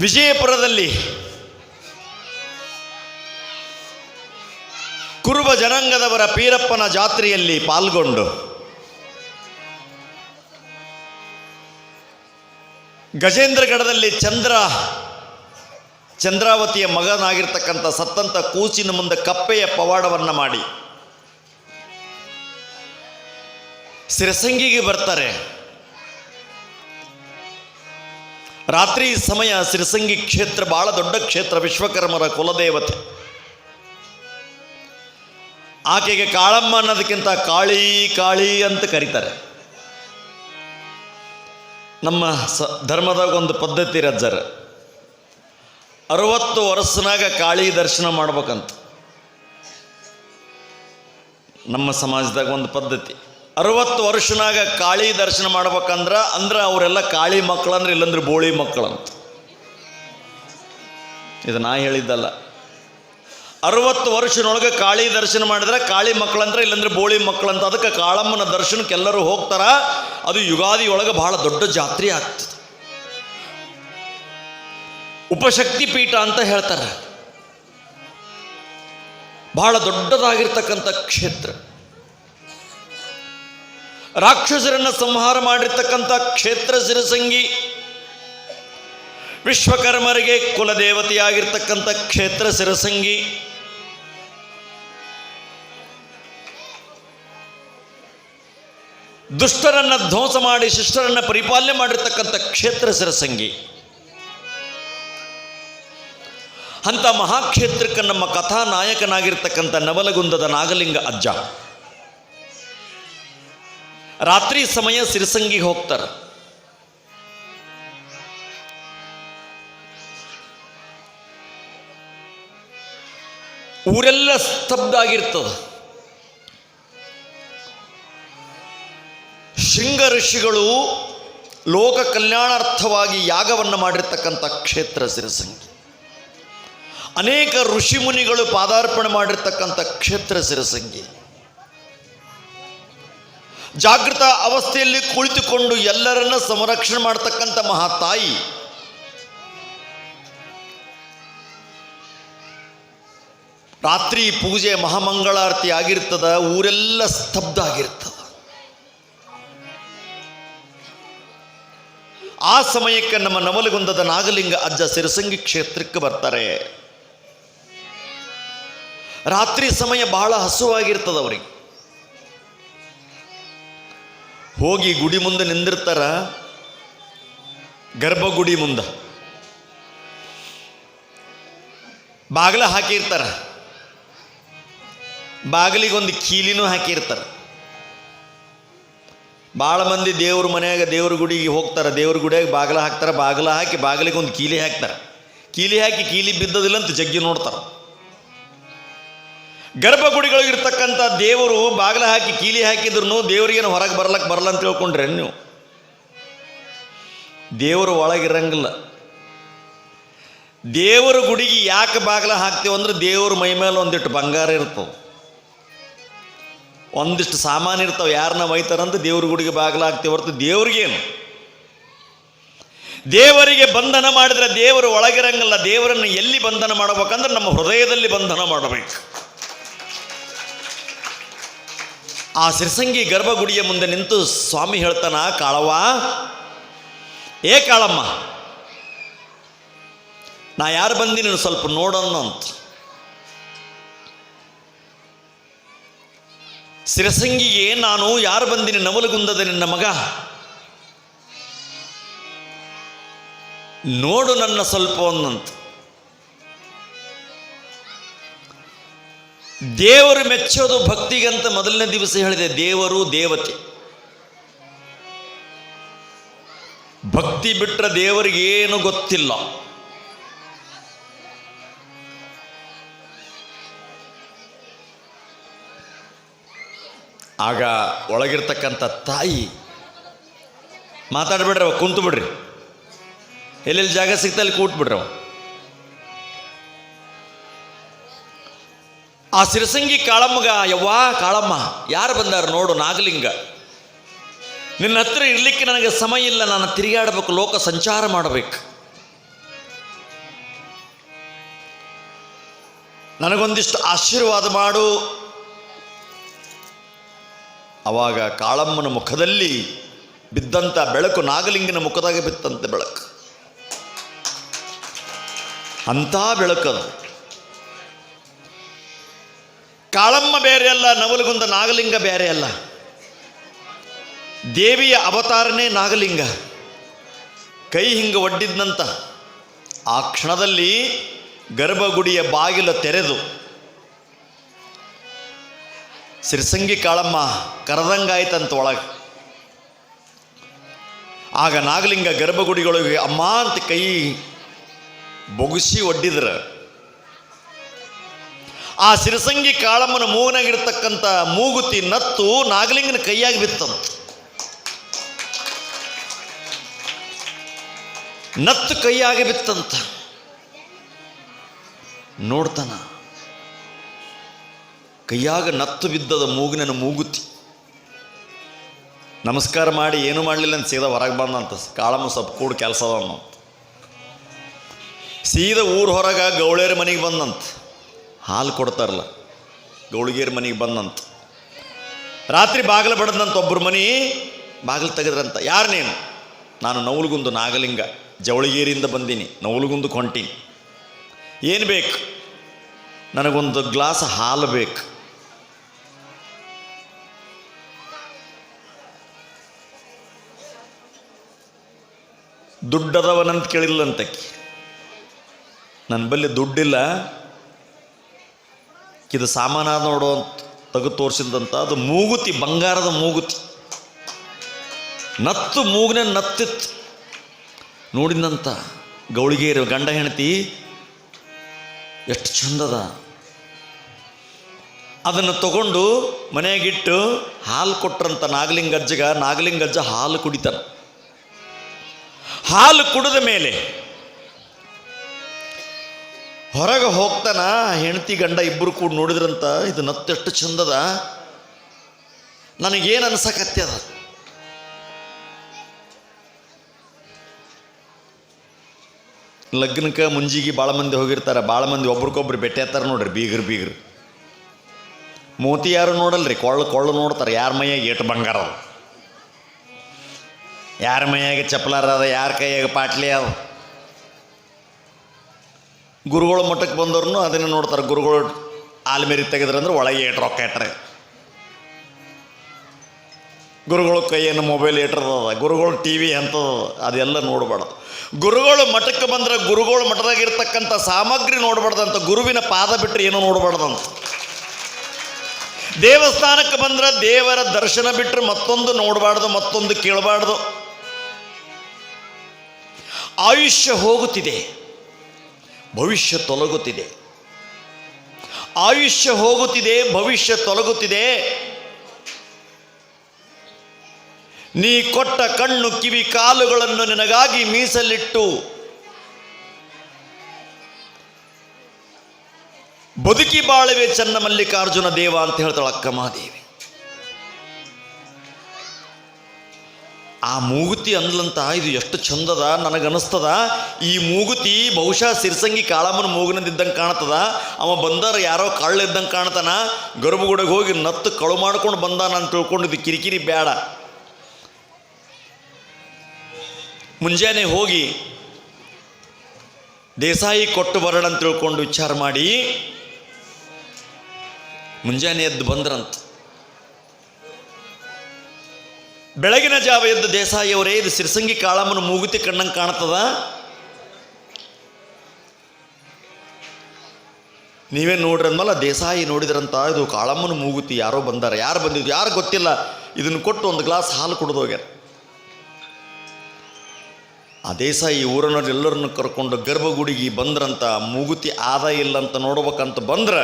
ವಿಜಯಪುರದಲ್ಲಿ ಕುರುಬ ಜನಾಂಗದವರ ಪೀರಪ್ಪನ ಜಾತ್ರೆಯಲ್ಲಿ ಪಾಲ್ಗೊಂಡು ಗಜೇಂದ್ರಗಢದಲ್ಲಿ ಚಂದ್ರ, ಚಂದ್ರಾವತಿಯ ಮಗನಾಗಿರ್ತಕ್ಕಂಥ ಸತ್ತಂತ ಕೂಚಿನ ಮುಂದೆ ಕಪ್ಪೆಯ ಪವಾಡವನ್ನು ಮಾಡಿ. ಸಿರಸಂಗಿಗೆ ಬರ್ತಾರೆ. ರಾತ್ರಿ ಸಮಯ ಸಿರಿಸಂಗಿ ಕ್ಷೇತ್ರ ಬಹಳ ದೊಡ್ಡ ಕ್ಷೇತ್ರ, ವಿಶ್ವಕರ್ಮರ ಕುಲದೇವತೆ. ಆಕೆಗೆ ಕಾಳಮ್ಮ ಅನ್ನೋದಕ್ಕಿಂತ ಕಾಳಿ ಕಾಳಿ ಅಂತ ಕರೀತಾರೆ. ನಮ್ಮ ಸ, ಧರ್ಮದಾಗ ಒಂದು ಪದ್ಧತಿ ರಜ್ಜರ. ಅರವತ್ತು ವರ್ಷನಾಗ ಕಾಳಿ ದರ್ಶನ ಮಾಡ್ಬೇಕಂತ. ನಮ್ಮ ಸಮಾಜದಾಗ ಒಂದು ಪದ್ಧತಿ. ಅರವತ್ತು ವರ್ಷನಾಗ ಕಾಳಿ ದರ್ಶನ ಮಾಡ್ಬೇಕಂದ್ರೆ ಅಂದ್ರೆ ಅವರೆಲ್ಲ ಕಾಳಿ ಮಕ್ಕಳಂದ್ರೆ ಇಲ್ಲಂದ್ರೆ ಬೋಳಿ ಮಕ್ಕಳಂತ ಇದು ನಾ ಹೇಳಿದ್ದಲ್ಲ. ಅರವತ್ತು ವರ್ಷನೊಳಗೆ ಕಾಳಿ ದರ್ಶನ ಮಾಡಿದ್ರೆ ಕಾಳಿ ಮಕ್ಕಳಂದ್ರೆ ಇಲ್ಲಂದ್ರೆ ಬೋಳಿ ಮಕ್ಕಳಂತ ಅದಕ್ಕೆ ಕಾಳಮ್ಮನ ದರ್ಶನಕ್ಕೆ ಎಲ್ಲರೂ ಹೋಗ್ತಾರ. ಅದು ಯುಗಾದಿ ಒಳಗೆ ಬಹಳ ದೊಡ್ಡ ಜಾತ್ರೆ ಆಗ್ತದೆ. ಉಪಶಕ್ತಿ ಪೀಠ ಅಂತ ಹೇಳ್ತಾರೆ. ಬಹಳ ದೊಡ್ಡದಾಗಿರ್ತಕ್ಕಂಥ ಕ್ಷೇತ್ರ. ರಾಕ್ಷಸರನ್ನ ಸಂಹಾರ ಮಾಡಿರ್ತಕ್ಕಂಥ ಕ್ಷೇತ್ರ ಸಿರಸಂಗಿ ವಿಶ್ವಕರ್ಮರಿಗೆ ಕುಲದೇವತೆಯಾಗಿರ್ತಕ್ಕಂಥ ಕ್ಷೇತ್ರ ಸಿರಸಂಗಿ. ದುಷ್ಟರನ್ನ ಧ್ವಂಸ ಮಾಡಿ ಶಿಷ್ಟರನ್ನ ಪರಿಪಾಲನೆ ಮಾಡಿರ್ತಕ್ಕಂಥ ಕ್ಷೇತ್ರ ಸಿರಸಂಗಿ. ಅಂಥ ಮಹಾಕ್ಷೇತ್ರಕ್ಕೆ ನಮ್ಮ ಕಥಾನಾಯಕನಾಗಿರ್ತಕ್ಕಂಥ ನವಲಗುಂದದ ನಾಗಲಿಂಗ ಅಜ್ಜ. ರಾತ್ರಿ ಸಮಯ ಸಿರಸಂಗಿಗೆ ಹೋಗ್ತಾರೆ. ಊರೆಲ್ಲ ಸ್ತಬ್ಧ ಆಗಿರ್ತದ. ಶೃಂಗ ಋಷಿಗಳು ಲೋಕ ಕಲ್ಯಾಣಾರ್ಥವಾಗಿ ಯಾಗವನ್ನು ಮಾಡಿರ್ತಕ್ಕಂಥ ಕ್ಷೇತ್ರ ಸಿರಸಂಗಿ. ಅನೇಕ ಋಷಿ ಮುನಿಗಳು ಪಾದಾರ್ಪಣೆ ಮಾಡಿರ್ತಕ್ಕಂಥ ಕ್ಷೇತ್ರ ಸಿರಸಂಗಿ. ಜಾಗೃತ ಅವಸ್ಥೆಯಲ್ಲಿ ಕುಳಿತುಕೊಂಡು ಎಲ್ಲರನ್ನ ಸಂರಕ್ಷಣೆ ಮಾಡ್ತಕ್ಕಂಥ ಮಹಾತಾಯಿ. ರಾತ್ರಿ ಪೂಜೆ ಮಹಾಮಂಗಳಾರತಿ ಆಗಿರ್ತದ, ಊರೆಲ್ಲ ಸ್ತಬ್ಧ ಆಗಿರ್ತದ. ಆ ಸಮಯಕ್ಕೆ ನಮ್ಮ ನವಲಗುಂದದ ನಾಗಲಿಂಗ ಅಜ್ಜ ಸಿರಸಂಗಿ ಕ್ಷೇತ್ರಕ್ಕೆ ಬರ್ತಾರೆ. ರಾತ್ರಿ ಸಮಯ ಬಹಳ ಹಸುವಾಗಿರ್ತದ ಅವರಿಗೆ. ಹೋಗಿ ಗುಡಿ ಮುಂದೆ ನಿಂದಿರ್ತಾರ, ಗರ್ಭಗುಡಿ ಮುಂದೆ. ಬಾಗಿಲ ಹಾಕಿರ್ತಾರ. ಬಾಗಿಲಿಗೊಂದು ಕೀಲಿನೂ ಹಾಕಿರ್ತಾರ. ಭಾಳ ಮಂದಿ ದೇವ್ರ ಮನೆಯಾಗ ದೇವ್ರ ಗುಡಿಗೆ ಹೋಗ್ತಾರೆ, ದೇವ್ರ ಗುಡಿಯಾಗ ಬಾಗಿಲ ಹಾಕ್ತಾರೆ, ಬಾಗಿಲ ಹಾಕಿ ಬಾಗಿಲಿಗೆ ಒಂದು ಕೀಲಿ ಹಾಕ್ತಾರೆ. ಕೀಲಿ ಹಾಕಿ ಕೀಲಿ ಬಿದ್ದದಿಲ್ಲ ಅಂತ ಜಗ್ಗಿ ನೋಡ್ತಾರೆ. ಗರ್ಭಗುಡಿಗಳಿರ್ತಕ್ಕಂಥ ದೇವರು ಬಾಗಿಲ ಹಾಕಿ ಕೀಲಿ ಹಾಕಿದ್ರು ದೇವರಿಗೇನು ಹೊರಗೆ ಬರ್ಲಕ್ಕೆ ಬರಲ್ಲ ಅಂತ ತಿಳ್ಕೊಂಡ್ರೆ ನೀವು? ದೇವರು ಒಳಗಿರಂಗಿಲ್ಲ. ದೇವರ ಗುಡಿಗೆ ಯಾಕೆ ಬಾಗಿಲ ಹಾಕ್ತೀವಂದ್ರೆ ದೇವ್ರ ಮೈ ಮೇಲೆ ಒಂದಿಟ್ಟು ಬಂಗಾರ ಇರ್ತವೆ ಒಂದಿಷ್ಟು ಸಾಮಾನು ಇರ್ತಾವೆ ಯಾರನ್ನ ಒಯ್ತಾರಂತ ದೇವ್ರ ಗುಡಿಗೆ ಬಾಗಿಲ ಹಾಕ್ತೀವಿ ಹೊರತು ದೇವ್ರಿಗೇನು? ದೇವರಿಗೆ ಬಂಧನ ಮಾಡಿದ್ರೆ ದೇವರು ಒಳಗಿರಂಗಿಲ್ಲ, ದೇವರನ್ನು ಎಲ್ಲಿ ಬಂಧನ ಮಾಡಬೇಕಂದ್ರೆ ನಮ್ಮ ಹೃದಯದಲ್ಲಿ ಬಂಧನ ಮಾಡಬೇಕು. ಆ ಸಿರಸಂಗಿ ಗರ್ಭಗುಡಿಯ ಮುಂದೆ ನಿಂತು ಸ್ವಾಮಿ ಹೇಳ್ತಾನ, ಕಾಳವ್ವ, ಏ ಕಾಳಮ್ಮ, ನಾ ಯಾರು ಬಂದೀನಿ ಸ್ವಲ್ಪ ನೋಡೋಣ ಅಂತ. ಸಿರಸಂಗಿಗೆ ನಾನು ಯಾರು ಬಂದಿನಿ ನವಲಗುಂದದ ನಿನ್ನ ಮಗ? ನೋಡು ನನ್ನ ಸ್ವಲ್ಪ ಒಂದಂತ. ದೇವರು ಮೆಚ್ಚೋದು ಭಕ್ತಿಗಂತ ಮೊದಲನೇ ದಿವಸ ಹೇಳಿದೆ, ದೇವರು ದೇವತೆ. ಭಕ್ತಿ ಬಿಟ್ಟರೆ ದೇವರಿಗೆ ಏನು ಗೊತ್ತಿಲ್ಲ. ಆಗ ಒಳಗಿರ್ತಕ್ಕಂಥ ತಾಯಿ ಮಾತಾಡ್ಬಿಡ್ರಿ ಅವ ಕುಂತು ಬಿಡ್ರಿ ಎಲ್ಲೆಲ್ಲಿ ಜಾಗ ಸಿಗ್ತಲ್ಲಿ ಕೂಟ್ಬಿಡ್ರಿ ಆ ಸಿರಸಂಗಿ ಕಾಳಮ್ಮಗ, ಯವ್ವಾ ಕಾಳಮ್ಮ, ಯಾರು ಬಂದಾರು ನೋಡು ನಾಗಲಿಂಗ. ನಿನ್ನ ಹತ್ರ ಇರಲಿಕ್ಕೆ ನನಗೆ ಸಮಯ ಇಲ್ಲ, ನಾನು ತಿರುಗಾಡಬೇಕು, ಲೋಕ ಸಂಚಾರ ಮಾಡಬೇಕು. ನನಗೊಂದಿಷ್ಟು ಆಶೀರ್ವಾದ ಮಾಡು. ಅವಾಗ ಕಾಳಮ್ಮನ ಮುಖದಲ್ಲಿ ಬಿದ್ದಂಥ ಬೆಳಕು ನಾಗಲಿಂಗನ ಮುಖದಾಗ ಬಿತ್ತಂತೆ ಬೆಳಕು. ಅಂಥ ಬೆಳಕದು ಕಾಳಮ್ಮ ಬೇರೆ ಅಲ್ಲ, ನವಲಗುಂದ ನಾಗಲಿಂಗ ಬೇರೆ ಅಲ್ಲ. ದೇವಿಯ ಅವತಾರನೇ ನಾಗಲಿಂಗ. ಕೈ ಹಿಂಗೆ ಒಡ್ಡಿದ್ನಂತ. ಆ ಕ್ಷಣದಲ್ಲಿ ಗರ್ಭಗುಡಿಯ ಬಾಗಿಲು ತೆರೆದು. ಸಿರ್ಸಂಗಿ ಕಾಳಮ್ಮ ಕರೆದಂಗಾಯ್ತಂತ ಒಳಗೆ. ಆಗ ನಾಗಲಿಂಗ ಗರ್ಭಗುಡಿಗಳಿಗೆ ಅಮ್ಮ ಅಂತ ಕೈ ಬೊಗುಸಿ ಒಡ್ಡಿದ್ರ. ಆ ಸಿರಸಂಗಿ ಕಾಳಮ್ಮನ ಮೂಗನಾಗಿರ್ತಕ್ಕಂಥ ಮೂಗುತಿ ನತ್ತು ನಾಗಲಿಂಗನ ಕೈಯಾಗಿ ಬಿತ್ತಂತ ನತ್ತು ಕೈಯಾಗಿ ಬಿತ್ತಂತ. ನೋಡ್ತಾನ. ಕೈಯಾಗ ನತ್ತು ಬಿದ್ದದ ಮೂಗಿನ ಮೂಗುತಿ. ನಮಸ್ಕಾರ ಮಾಡಿ ಏನು ಮಾಡಲಿಲ್ಲ ಅಂತ ಸೀದಾ ಹೊರಗೆ ಬಂದಂತ ಕಾಳಮ್ಮ ಸ್ವಲ್ಪ ಕೂಡ ಕೆಲಸ ಅದ ಸೀದಾ ಊರ ಹೊರಗೆ ಗೌಳಿಯರ ಮನೆಗೆ ಬಂದಂತ. ಹಾಲು ಕೊಡ್ತಾರಲ್ಲ, ಗೌಳಿಗೇರ್ ಮನೆಗೆ ಬಂದಂತ. ರಾತ್ರಿ ಬಾಗಿಲು ಬಡದಂತ ಒಬ್ಬರು ಮನೆ, ಬಾಗಿಲು ತೆಗೆದ್ರಂತ. ಯಾರು ನೀನು? ನಾನು ನವಲಗುಂದು ನಾಗಲಿಂಗ, ಜವಳಿಗೇರಿಯಿಂದ ಬಂದೀನಿ, ನವಲಗುಂದು ಕೊಂಟೀನಿ. ಏನು ಬೇಕು? ನನಗೊಂದು ಗ್ಲಾಸ್ ಹಾಲು ಬೇಕು. ದುಡ್ಡದವನಂತ ಕೇಳಿಲ್ಲಂತಕ್ಕೆ ನನ್ನ ಬಳಿ ದುಡ್ಡಿಲ್ಲ ಇದು ನೋಡು ಅಂತ ತೆಗೆದು ತೋರಿಸಿದಂತ ಅದು ಮೂಗುತಿ, ಬಂಗಾರದ ಮೂಗುತಿ. ನತ್ತು ಮೂಗನೇ ನತ್ತಿತ್ತು. ನೋಡಿದಂತ ಗೌಳಿಗೇರಿ ಗಂಡ ಹೆಂಡತಿ, ಎಷ್ಟು ಚಂದದ. ಅದನ್ನು ತಗೊಂಡು ಮನೆಯಾಗಿಟ್ಟು ಹಾಲು ಕೊಟ್ರಂತ ನಾಗಲಿಂಗಜ್ಜಗ, ನಾಗಲಿಂಗಜ್ಜ ಹಾಲು ಕುಡಿತಾನ. ಹಾಲು ಕುಡಿದ ಮೇಲೆ ಹೊರಗೆ ಹೋಗ್ತಾನ, ಹೆಂಡತಿ ಗಂಡ ಇಬ್ಬರು ಕೂಡ ನೋಡಿದ್ರಂತ, ಇದು ನತ್ತೆಷ್ಟು ಚಂದದ. ನನಗೇನು ಅನ್ಸಕತ್ಯದ ಲಗ್ನಕ್ಕೆ ಮುಂಜಿಗೆ ಭಾಳ ಮಂದಿ ಹೋಗಿರ್ತಾರೆ ಭಾಳ ಮಂದಿ ಒಬ್ರಿಗೊಬ್ರು ಆಗ್ತಾರೆ ನೋಡ್ರಿ, ಬೀಗರು ಬೀಗರು. ಮೋತಿ ಯಾರು ನೋಡಲ್ರಿ, ಕೊಳ್ಳು ಕೊಳ್ಳು ನೋಡ್ತಾರೆ, ಯಾರ ಮೈಯಾಗ ಏಟು ಬಂಗಾರ ಅದ? ಯಾರ ಮೈಯಾಗ ಚಪ್ಪಲಾರ ಅದ, ಯಾರ ಕೈಯಾಗ ಪಾಟ್ಲಿ ಅದ? ಗುರುಗಳ ಮಠಕ್ಕೆ ಬಂದವ್ರು ಅದನ್ನೇ ನೋಡ್ತಾರೆ. ಗುರುಗಳು ಆಲ್ಮೇರಿ ತೆಗೆದ್ರಂದ್ರೆ ಒಳಗೆ ಏಟ್ ರೊಕ್ಕ ಇಟ್ರೆ ಗುರುಗಳ ಕೈಯನ್ನು ಮೊಬೈಲ್ ಇಟ್ಟಿರ್ತದ ಗುರುಗಳು ಟಿ ವಿ ಎಂಥದ ಅದೆಲ್ಲ ನೋಡಬಾರ್ದು. ಗುರುಗಳು ಮಠಕ್ಕೆ ಬಂದ್ರೆ ಗುರುಗಳ ಮಠದಾಗಿರ್ತಕ್ಕಂಥ ಸಾಮಗ್ರಿ ನೋಡಬಾರ್ದಂತ, ಗುರುವಿನ ಪಾದ ಬಿಟ್ಟರೆ ಏನೂ ನೋಡಬಾರ್ದಂತ. ದೇವಸ್ಥಾನಕ್ಕೆ ಬಂದ್ರೆ ದೇವರ ದರ್ಶನ ಬಿಟ್ಟರೆ ಮತ್ತೊಂದು ನೋಡಬಾರ್ದು, ಮತ್ತೊಂದು ಕೇಳಬಾರ್ದು. ಆಯುಷ್ಯ ಹೋಗುತ್ತಿದೆ. ಭವಿಷ್ಯ ತೊಲಗುತ್ತಿದೆ. ಆಯುಷ್ಯ ಹೋಗುತ್ತಿದೆ, ಭವಿಷ್ಯ ತೊಲಗುತ್ತಿದೆ. ನೀ ಕೊಟ್ಟ ಕಣ್ಣು, ಕಿವಿ, ಕಾಲುಗಳನ್ನು ನಿನಗಾಗಿ ಮೀಸಲಿಟ್ಟು ಬದುಕಿ ಬಾಳುವೆ ಚನ್ನ ಮಲ್ಲಿಕಾರ್ಜುನ ದೇವ ಅಂತ ಹೇಳ್ತಾಳೆ ಅಕ್ಕ ಮಹಾದೇವಿ. ಆ ಮೂಗುತಿ ಅಂದ್ಲಂತ ಇದು ಎಷ್ಟು ಚಂದದ ನನಗನ್ನಿಸ್ತದ ಈ ಮೂಗುತಿ ಬಹುಶಃ ಸಿರ್ಸಂಗಿ ಕಾಳಮ್ಮನ ಮೂಗಿನದಿದ್ದಂಗೆ ಕಾಣ್ತದ. ಅವ ಬಂದಾರ ಯಾರೋ ಕಳ್ಳಿದ್ದಂಗೆ ಕಾಣ್ತಾನ. ಗರ್ಭಗುಡಗೆ ಹೋಗಿ ನತ್ತು ಕಳು ಮಾಡ್ಕೊಂಡು ಬಂದಾನ ಅಂತ ಇದು ಕಿರಿಕಿರಿ ಬೇಡ ಮುಂಜಾನೆ ಹೋಗಿ ದೇಸಾಯಿ ಕೊಟ್ಟು ಬರೋಣ ಅಂತ ತಿಳ್ಕೊಂಡು ವಿಚಾರ ಮಾಡಿ ಮುಂಜಾನೆ ಎದ್ದು ಬಂದ್ರಂತ. ಬೆಳಗಿನ ಜಾವ ಎದ್ದು ದೇಸಾಯಿಯವರೇ, ಇದು ಸಿರ್ಸಂಗಿ ಕಾಳಮ್ಮನ ಮೂಗುತಿ ಕಣ್ಣಂಗೆ ಕಾಣ್ತದ ನೀವೇ ನೋಡ್ರಿ ಅಂದ್ಮೇಲೆ ದೇಸಾಯಿ ನೋಡಿದ್ರಂತ, ಇದು ಕಾಳಮ್ಮನ ಮೂಗುತಿ ಯಾರೋ ಬಂದಾರ. ಯಾರು ಬಂದಿದ್ದು ಯಾರು ಗೊತ್ತಿಲ್ಲ. ಇದನ್ನು ಕೊಟ್ಟು ಒಂದು ಗ್ಲಾಸ್ ಹಾಲು ಕುಡಿದು ಹೋಗ್ಯಾರ. ಆ ದೇಸಾಯಿ ಊರನ್ನೋರು ಎಲ್ಲರನ್ನು ಕರ್ಕೊಂಡು ಗರ್ಭಗುಡಿಗೆ ಬಂದ್ರಂತ, ಮೂಗುತಿ ಆದ ಇಲ್ಲ ಅಂತ ನೋಡ್ಬೇಕಂತ ಬಂದ್ರ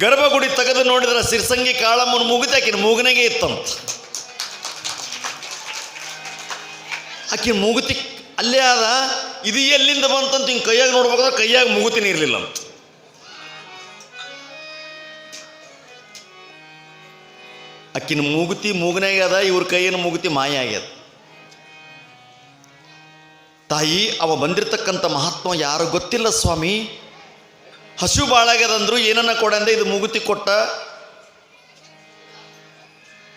ಗರ್ಭಗುಡಿ ತೆಗೆದು ನೋಡಿದ್ರೆ ಸಿರ್ಸಂಗಿ ಕಾಳಮ್ಮನ ಮೂಗುತಿ ಆಕಿನ ಮೂಗನಾಗೆ ಇತ್ತಂತ. ಆಕಿನ ಮೂಗುತಿ ಅಲ್ಲೇ ಆದ, ಇದು ಎಲ್ಲಿಂದ ಬಂತಂತ ಹಿಂಗೆ ಕೈಯಾಗ ನೋಡ್ಬೇಕಾದ್ರೆ ಕೈಯಾಗ ಮೂಗುತಿನೇ ಇರಲಿಲ್ಲ ಅಂತ ಆಕಿನ ಮೂಗುತಿ ಮೂಗನಾಗ್ಯದ ಇವ್ರ ಕೈಯನ್ನು ಮೂಗುತಿ ಮಾಯ ಆಗ್ಯದ. ತಾಯಿ, ಅವ ಬಂದಿರತಕ್ಕಂಥ ಮಹಾತ್ಮ ಯಾರು ಗೊತ್ತಿಲ್ಲ ಸ್ವಾಮಿ ಹಸು ಬಾಳಾಗ್ಯದಂದ್ರು ಏನನ್ನ ಕೊಡಂದೆ ಇದು ಮುಗುತಿ ಕೊಟ್ಟ.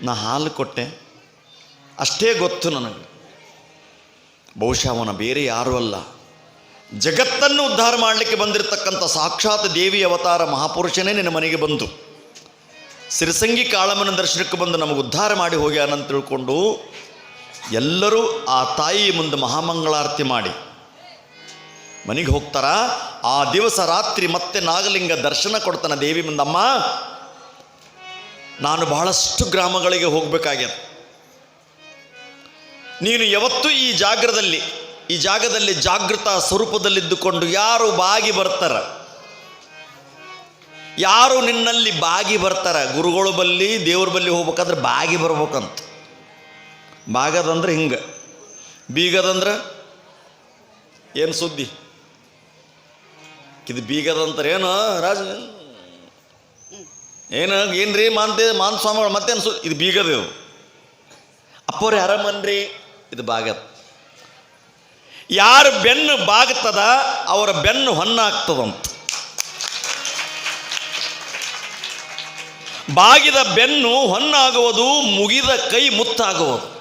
ನಾ ಹಾಲು ಕೊಟ್ಟೆ. ಅಷ್ಟೇ ಗೊತ್ತು ನನಗೆ. ಬಹುಶಃ ಅವನ ಬೇರೆ ಯಾರೂ ಅಲ್ಲ. ಜಗತ್ತನ್ನು ಉದ್ಧಾರ ಮಾಡಲಿಕ್ಕೆ ಬಂದಿರತಕ್ಕಂಥ ಸಾಕ್ಷಾತ್ ದೇವಿ ಅವತಾರ ಮಹಾಪುರುಷನೇ ನಿನ್ನ ಮನೆಗೆ ಬಂತು ಸಿರಸಂಗಿ ಕಾಳಮ್ಮನ ದರ್ಶನಕ್ಕೆ ಬಂದು ನಮಗೆ ಉದ್ಧಾರ ಮಾಡಿ ಹೋಗ್ಯಾನಂತ ತಿಳ್ಕೊಂಡು ಎಲ್ಲರೂ ಆ ತಾಯಿ ಮುಂದೆ ಮಹಾಮಂಗಳಾರತಿ ಮಾಡಿ. ಮನೆಗೆ ಹೋಗ್ತಾರ? ಆ ದಿವಸ ರಾತ್ರಿ ಮತ್ತೆ ನಾಗಲಿಂಗ ದರ್ಶನ ಕೊಡ್ತಾನೆ ದೇವಿ ಮುಂದಮ್ಮ. ನಾನು ಬಹಳಷ್ಟು ಗ್ರಾಮಗಳಿಗೆ ಹೋಗಬೇಕಾಗ್ಯದ. ನೀನು ಯಾವತ್ತೂ ಈ ಜಾಗ್ರದಲ್ಲಿ, ಈ ಜಾಗದಲ್ಲಿ ಜಾಗೃತ ಸ್ವರೂಪದಲ್ಲಿದ್ದುಕೊಂಡು ಯಾರು ಬಾಗಿ ಬರ್ತಾರ? ಯಾರು ನಿನ್ನಲ್ಲಿ ಬಾಗಿ ಬರ್ತಾರ? ಗುರುಗಳು ಬಲ್ಲಿ, ದೇವ್ರ ಬಲ್ಲಿ ಹೋಗ್ಬೇಕಾದ್ರೆ ಬಾಗಿ ಬರ್ಬೇಕಂತ. ಬಾಗದಂದ್ರೆ ಹಿಂಗೆ. ಬೀಗದಂದ್ರೆ ಏನು ಸುದ್ದಿ? ಇದು ಬೀಗದಂತಾರೆ, ಏನು ರಾಜ? ಏನು, ಏನ್ರಿ ಮಾಂತೆ ಮಾನ್ ಸ್ವಾಮಿಗಳು ಮತ್ತೆ ಅನ್ಸು ಇದು ಬೀಗದ ಇದು. ಅಪ್ಪವ್ರು ಯಾರಮ್ಮನ್ರಿ ಇದು ಬಾಗದ. ಯಾರು ಬೆನ್ನು ಬಾಗ್ತದ, ಅವರ ಬೆನ್ನು ಹೊನ್ನಾಗ್ತದಂತ. ಬಾಗಿದ ಬೆನ್ನು ಹೊನ್ನಾಗುವುದು, ಮುಗಿದ ಕೈ ಮುತ್ತಾಗುವುದು.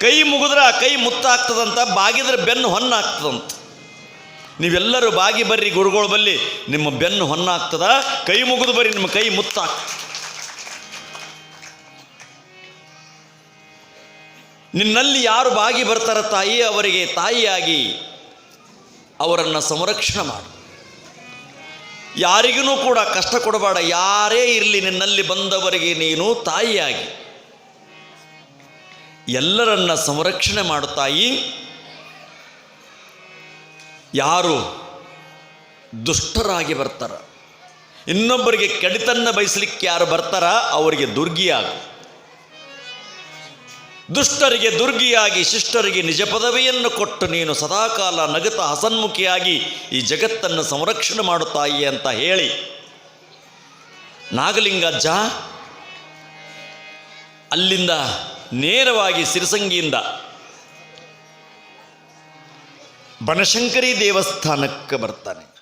ಕೈ ಮುಗಿದ್ರೆ ಆ ಕೈ ಮುತ್ತಾಗ್ತದಂತ, ಬಾಗಿದ್ರೆ ಬೆನ್ನು ಹೊನ್ನಾಗ್ತದಂತ. ನೀವೆಲ್ಲರೂ ಬಾಗಿ ಬರ್ರಿ ಗುರುಗಳು ಬಲ್ಲಿ. ನಿಮ್ಮ ಬೆನ್ನು ಹೊನ್ನಾಗ್ತದ, ಕೈ ಮುಗಿದು ಬರ್ರಿ, ನಿಮ್ಮ ಕೈ ಮುತ್ತ ನಿನ್ನಲ್ಲಿ ಯಾರು ಬಾಗಿ ಬರ್ತಾರ ತಾಯಿ? ಅವರಿಗೆ ತಾಯಿಯಾಗಿ ಅವರನ್ನು ಸಂರಕ್ಷಣೆ ಮಾಡು. ಯಾರಿಗೂ ಕೂಡ ಕಷ್ಟ ಕೊಡಬೇಡ. ಯಾರೇ ಇರಲಿ, ನಿನ್ನಲ್ಲಿ ಬಂದವರಿಗೆ ನೀನು ತಾಯಿಯಾಗಿ. ಎಲ್ಲರನ್ನ ಸಂರಕ್ಷಣೆ ಮಾಡು ತಾಯಿ. ಯಾರು ದುಷ್ಟರಾಗಿ ಬರ್ತಾರ. ಇನ್ನೊಬ್ಬರಿಗೆ ಕಡಿತನ್ನು ಬಯಸಲಿಕ್ಕೆ ಯಾರು ಬರ್ತಾರ? ಅವರಿಗೆ ದುರ್ಗಿಯಾಗ. ದುಷ್ಟರಿಗೆ ದುರ್ಗಿಯಾಗಿ, ಶಿಷ್ಟರಿಗೆ ನಿಜ ಪದವಿಯನ್ನು ಕೊಟ್ಟು ನೀನು ಸದಾಕಾಲ ನಗತ ಹಸನ್ಮುಖಿಯಾಗಿ ಈ ಜಗತ್ತನ್ನು ಸಂರಕ್ಷಣೆ ಮಾಡುತ್ತಾಯಿ ಅಂತ ಹೇಳಿ. ನಾಗಲಿಂಗಜ್ಜ, ಅಲ್ಲಿಂದ ನೇರವಾಗಿ ಸಿರಸಂಗಿಯಿಂದ ಬನಶಂಕರಿ ದೇವಸ್ಥಾನಕ್ಕೆ ಬರ್ತಾನೆ.